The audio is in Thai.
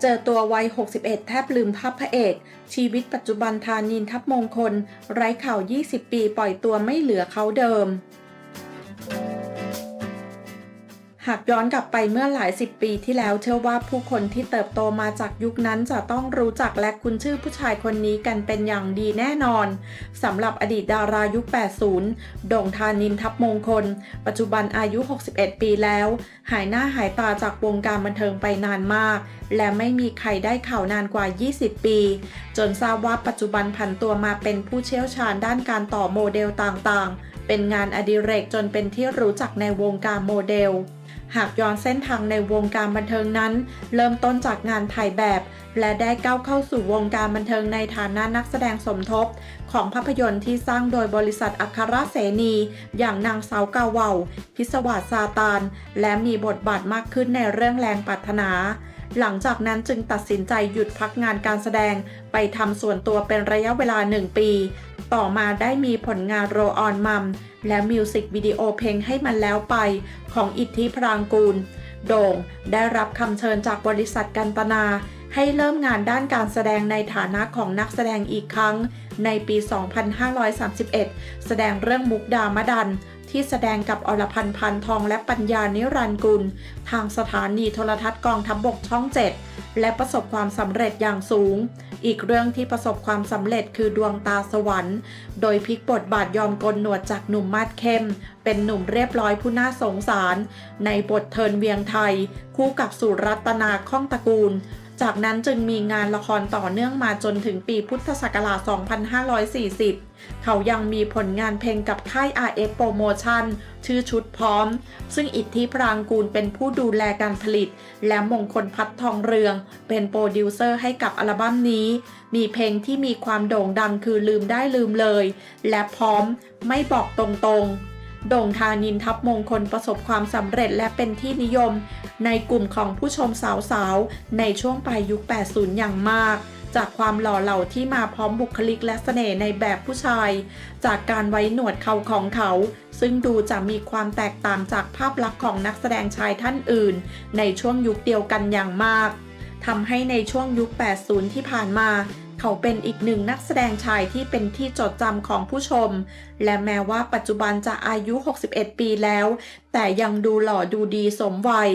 เจอตัววัย 61 แทบลืมภาพพระเอก ชีวิตปัจจุบันทานินทับมงคล ไร้ข่าว 20 ปีปล่อยตัวไม่เหลือเขาเดิม หากย้อนกลับไปเมื่อหลายสิบปีที่แล้วเชื่อว่าผู้คนที่เติบโตมาจากยุคนั้นจะต้องรู้จักและคุ้นชื่อผู้ชายคนนี้กันเป็นอย่างดีแน่นอนสำหรับอดีตดารายุค 80 โด่งธานินทัพมงคล ปัจจุบันอายุ 61 ปีแล้ว หายหน้าหายตาจากวงการบันเทิงไปนานมาก และไม่มีใครได้ข่าวนานกว่า 20 ปี จนทราบว่าปัจจุบันผันตัวมาเป็นผู้เชี่ยวชาญด้านการต่อโมเดลต่างๆ เป็นงานอดิเรกจนเป็นที่รู้จักในวงการโมเดล หากย้อนเส้นทางในวงการบันเทิงนั้น เริ่มต้นจากงานถ่ายแบบ และได้ก้าวเข้าสู่วงการบันเทิงในฐานะนักแสดงสมทบ ของภาพยนตร์ที่สร้างโดยบริษัทอัครเสนี อย่างนางสาวกาวาพิศวาสซาตาน และมีบทบาทมากขึ้นในเรื่องแรงปรารถนาหลังจากนั้นจึงตัดสินใจหยุดพักงานการแสดงไปทำส่วนตัวเป็นระยะเวลาหนึ่งปี ต่อมาได้มีผลงานโรออนมัมและมิวสิกวิดีโอเพลงให้มันแล้วไปของอิทธิพรางกูล โด่งได้รับคำเชิญจากบริษัทกันตนา ให้เริ่มงานด้านการแสดงในฐานะของนักแสดงอีกครั้ง ในปี 2531 แสดงเรื่องมุกดามดัน ที่แสดงกับอรพันธ์พันทองและปัญญานิรันกุล ทางสถานีโทรทัศน์กองทัพบบกช่อง 7 และประสบความสำเร็จอย่างสูง อีกเรื่องที่ประสบความสำเร็จคือดวงตาสวรรค์ โดยพลิกบทบาทยอมกลหนวดจากหนุ่มมาดเข้ม เป็นหนุ่มเรียบร้อยผู้น่าสงสาร ในบทเทินเวียงไทย คู่กับสุรัตนาข้องตระกูล จากนั้นจึงมีงานละครต่อเนื่องมาจนถึงปีพุทธศักราช 2540 เขายังมีผลงานเพลงกับค่าย RF Promotion ชื่อชุดพร้อม ซึ่งอิทธิพรางกูลเป็นผู้ดูแลการผลิต และมงคลพัฒทองเรือง เป็นโปรดิวเซอร์ให้กับอัลบั้มนี้ มีเพลงที่มีความโด่งดังคือลืมได้ลืมเลย และพร้อมไม่บอกตรงๆ โด่งธานินทัพมงคลประสบความสำเร็จและเป็นที่นิยม ในกลุ่มของผู้ชมสาวๆ ในช่วงปลายยุค 80 อย่างมาก จากความหล่อเหลาที่มาพร้อมบุคลิกและเสน่ห์ในแบบผู้ชาย จากการไว้หนวดเขาของเขา ซึ่งดูจะมีความแตกต่างจากภาพลักษณ์ของนักแสดงชายท่านอื่น ในช่วงยุคเดียวกันอย่างมากทำให้ในช่วงยุค 80 ที่ผ่านมา เขาเป็นอีกหนึ่งนักแสดงชายที่เป็นที่จดจำของผู้ชม และแม้ว่าปัจจุบันจะอายุ 61 ปีแล้ว แต่ยังดูหล่อดูดีสมวัย